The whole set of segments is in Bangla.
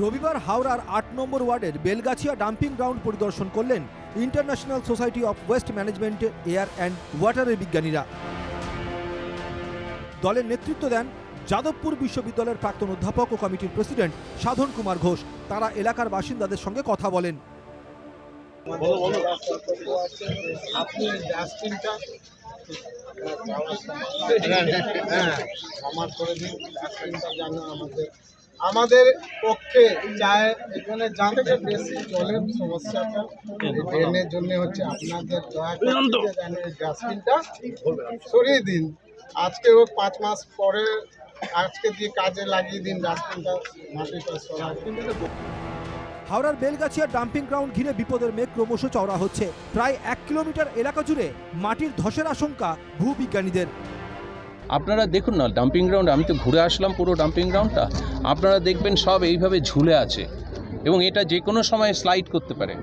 রবিবার হাওড়ার আট নম্বর ওয়ার্ডের বেলগাছিয়া ডাম্পিং গ্রাউন্ড পরিদর্শন করলেন international society of waste management, air and ওয়াটারের বিজ্ঞানীরা। দলের নেতৃত্ব দেন যাদবপুর বিশ্ববিদ্যালয়ের প্রাক্তন অধ্যাপক ও কমিটির প্রেসিডেন্ট সাধন কুমার ঘোষ। তারা এলাকার বাসিন্দাদের সঙ্গে কথা বলেন। হ্যাঁ আমার করে দিন আমাদের আমাদের পক্ষে যায় এখানে জানতে বেশি জলের সমস্যাটা। ড্রেনের জন্য হচ্ছে আপনাদের ডাস্টবিনটা সরিয়ে দিন। আজকে হোক পাঁচ মাস পরে আজকে দিয়ে কাজে লাগিয়ে দিন ডাস্টবিনটা মাটিটা হাওড়ার বেলগাছিয়া ডাম্পিং গ্রাউন্ড ঘিরে বিপদের মেঘ ক্রমশ চওড়া হচ্ছে। প্রায় এক কিলোমিটার এলাকা জুড়ে মাটির ধসের আশঙ্কা ভূবিজ্ঞানীদের। আপনারা দেখুন না ডাম্পিং গ্রাউন্ড আমি তো ঘুরে আসলাম পুরো ডাম্পিং গ্রাউন্ডটা আপনারা দেখবেন সব এইভাবে ঝুলে আছে। এবং এটা যে কোনো সময় স্লাইড করতে পারে।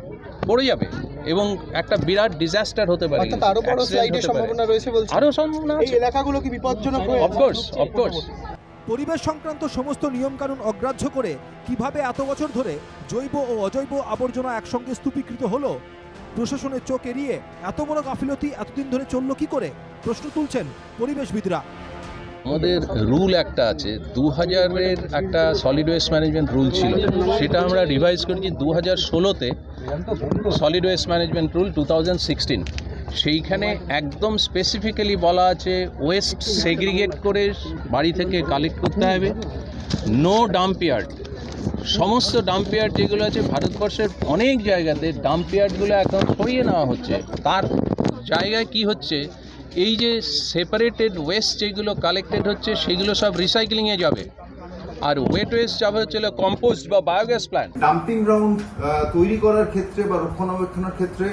পড়ে যাবে। এবং একটা বিরাট ডিজাস্টার হতে পারে। অর্থাৎ আরও বড় স্লাইডের সম্ভাবনা রয়েছে বলছেন। আরও সম্ভাবনা এই এলাকাগুলো কি বিপজ্জনক হয়ে অফকোর্স অফকোর্স পরিবেশ সংক্রান্ত সমস্ত নিয়মকানুন অগ্রাহ্য করে কীভাবে এত বছর ধরে জৈব ও অজৈব আবর্জনা একসঙ্গে স্তূপীকৃত হলো? প্রশাসনের চোখ এড়িয়ে এত বড় গাফিলতি এতদিন ধরে চলল কি করে? প্রশ্ন তুলছেন পরিবেশবিদরা। আমাদের রুল একটা আছে দু হাজারের একটা সলিড ওয়েস্ট ম্যানেজমেন্ট রুল ছিল। সেটা আমরা রিভাইজ করেছি দু হাজার ষোলোতে solid waste management rule two thousand sixteen. সেইখানে একদম স্পেসিফিক্যালি বলা আছে ওয়েস্ট সেগ্রিগেট করে বাড়ি থেকে কালেক্ট করতে হবে। নো ডাম্পিয়ার্ড সমস্ত ডাম্পিয়ার্ড যেগুলো আছে, ভারতবর্ষের অনেক জায়গাতে ডাম্পিয়ার্ডগুলো একদম সরিয়ে নেওয়া হচ্ছে। তার জায়গায় কি হচ্ছে এই যে সেপারেটেড ওয়েস্ট যেগুলো কালেক্টেড হচ্ছে, সেগুলো সব রিসাইক্লিংয়ে যাবে। আর ওয়েট ওয়েস্ট যাবে হচ্ছে কম্পোস্ট বা বায়োগ্যাস প্ল্যান্ট ডাম্পিং গ্রাউন্ড তৈরি করার ক্ষেত্রে বা রক্ষণাবেক্ষণের ক্ষেত্রে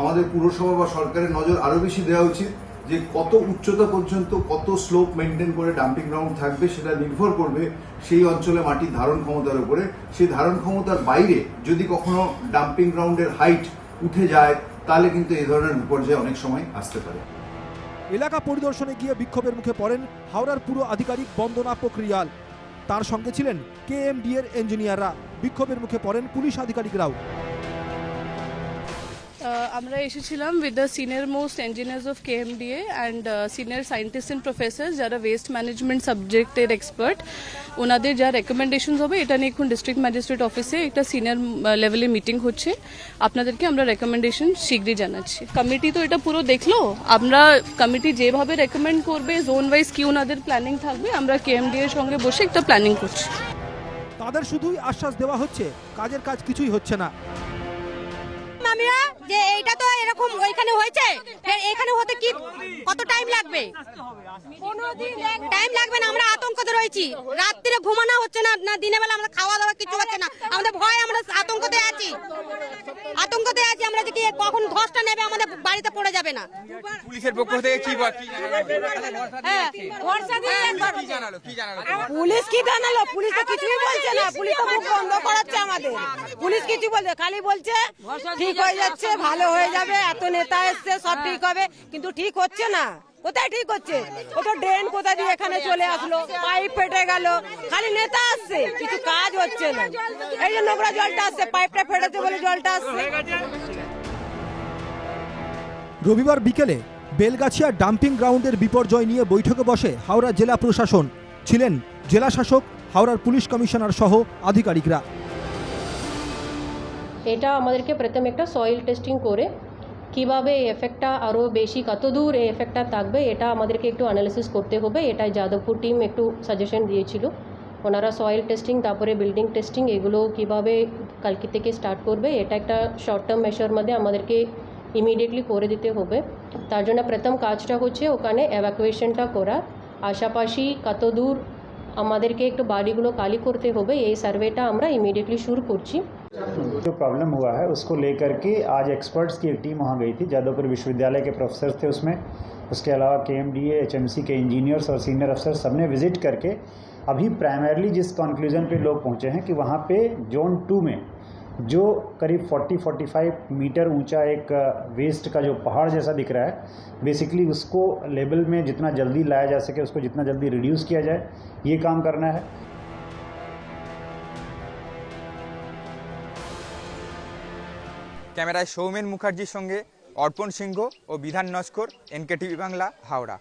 আমাদের পুরসভা বা সরকারের নজর আরও বেশি দেওয়া উচিত যে কত উচ্চতা পর্যন্ত কত স্লোপ মেনটেন করে ডাম্পিং গ্রাউন্ড থাকবে, সেটা নির্ভর করবে সেই অঞ্চলে মাটির ধারণ ক্ষমতার উপরে। সেই ধারণ ক্ষমতার বাইরে যদি কখনো ডাম্পিং গ্রাউন্ডের হাইট উঠে যায়, তাহলে কিন্তু এই ধরনের বিপর্যয় অনেক সময় আসতে পারে। এলাকা পরিদর্শনে গিয়ে বিক্ষোভের মুখে পড়েন হাওড়ার পুরো আধিকারিক বন্দনা পোখরিয়াল। তার সঙ্গে ছিলেন কে এম ডি এর ইঞ্জিনিয়াররা। বিক্ষোভের মুখে পড়েন পুলিশ আধিকারিকরাও। আমরা এসেছিলাম with the senior most engineers of KMDA and senior scientist and professor যারা ওয়েস্ট ম্যানেজমেন্ট সাবজেক্টের এক্সপার্ট ওনাদের যা রেকমেন্ডেশনস হবে, এটা নিয়ে এখন ডিস্ট্রিক্ট ম্যাজিস্ট্রেট অফিসে একটা সিনিয়র লেভেলে মিটিং হচ্ছে। আপনাদেরকে আমরা রেকমেন্ডেশন শীঘ্রই জানাচ্ছি। কমিটি তো এটা পুরো দেখল? আমরা কমিটি যেভাবে রেকমেন্ড করবে জোন ওয়াইজ কি ওনাদের প্ল্যানিং থাকবে, আমরা কেএমডি এর সঙ্গে বসে একটা প্ল্যানিং করছি। তাদের শুধুই আশ্বাস দেওয়া হচ্ছে, কাজের কাজ কিছুই হচ্ছে না। আমরা যে এইটা তো এরকম ওইখানে হয়েছে। এখানে হতে কি কত টাইম লাগবে? টাইম লাগবে না আমরা আতঙ্কতে রয়েছি। রাত্রিরে ঘুমানো হচ্ছে না না দিনের বেলা আমরা খাওয়া দাওয়া কিছু হচ্ছে না। আমাদের ভয় আমরা আতঙ্কতে আছি। আতঙ্কতে আছি আমরা যে কখন ধসটা নেবে আমাদের বাড়িতে পড়ে যাবে না। পুলিশের পক্ষ থেকে কি হ্যাঁ ভরসা দিয়ে কি জানালো? কি জানালো? পুলিশ কি জানালো? পুলিশ তো কিছুই বলছে না। পুলিশ তো মুখ বন্ধ আমাদের। পুলিশ কিছু বলছে খালি বলছে, ঠিক হয়ে যাচ্ছে, ভালো হয়ে যাবে, এত নেতা এসছে, সব ঠিক হবে, কিন্তু ঠিক হচ্ছে না। কোথায় ঠিক হচ্ছে? ও তো ড্রেন কোথা দিয়ে এখানে চলে আসলো, পাইপ ফেটে গেল, খালি নেতা আসছে, কিছু কাজ হচ্ছে না। এই যে নোংরা জলটা আসছে, পাইপটা ফেটেছে বলে জলটা আসছে। রবিবার বিকেলে বেলগাছিয়া ডাম্পিং গ্রাউন্ডের বিপর্যয় নিয়ে বৈঠকে বসে হাওড়া জেলা প্রশাসন ছিলেন জেলা শাসক, হাওড়ার পুলিশ কমিশনার সহ আধিকারিকরা। এটা আমাদেরকে প্রথম একটা সয়েল টেস্টিং করে কীভাবে এই এফেক্টটা আরও বেশি কত দূর এই এফেক্টটা থাকবে, এটা আমাদেরকে একটু অ্যানালিসিস করতে হবে। এটা যাদবপুর টিম একটু সাজেশন দিয়েছিল। ওনারা সয়েল টেস্টিং তারপরে বিল্ডিং টেস্টিং এগুলো কীভাবে কালকে থেকে স্টার্ট করবে, এটা একটা শর্ট টার্ম মেশার মধ্যে আমাদেরকে ইমিডিয়েটলি করে দিতে হবে। তার জন্য প্রথম কাজটা হচ্ছে ওখানে এভাকুয়েশনটা করা। আশাপাশি কত দূর আমাদেরকে একটু বাড়িগুলো খালি করতে হবে এই সার্ভেটা আমরা ইমিডিয়েটলি শুরু করছি जो प्रॉब्लम हुआ है उसको लेकर के आज एक्सपर्ट्स की एक टीम वहाँ गई थी जादवपुर विश्वविद्यालय के प्रोफेसर थे उसमें उसके अलावा के एम डी एचएमसी के इंजीनियर्स और सीनियर अफसर सबने विजिट करके अभी प्राइमरली जिस कंक्लूजन पे लोग पहुँचे हैं कि वहाँ पे जोन टू में जो करीब 40-45 मीटर ऊँचा एक वेस्ट का जो पहाड़ जैसा दिख रहा है बेसिकली उसको लेवल में जितना जल्दी लाया जा सके, उसको जितना जल्दी रिड्यूस किया जाए, ये काम करना है। कैमरा ক্যামেরায় मुखर्जी संगे अर्पण सिंह और विधान नस्कर एनके এনকেটিভি बांगला हावड़ा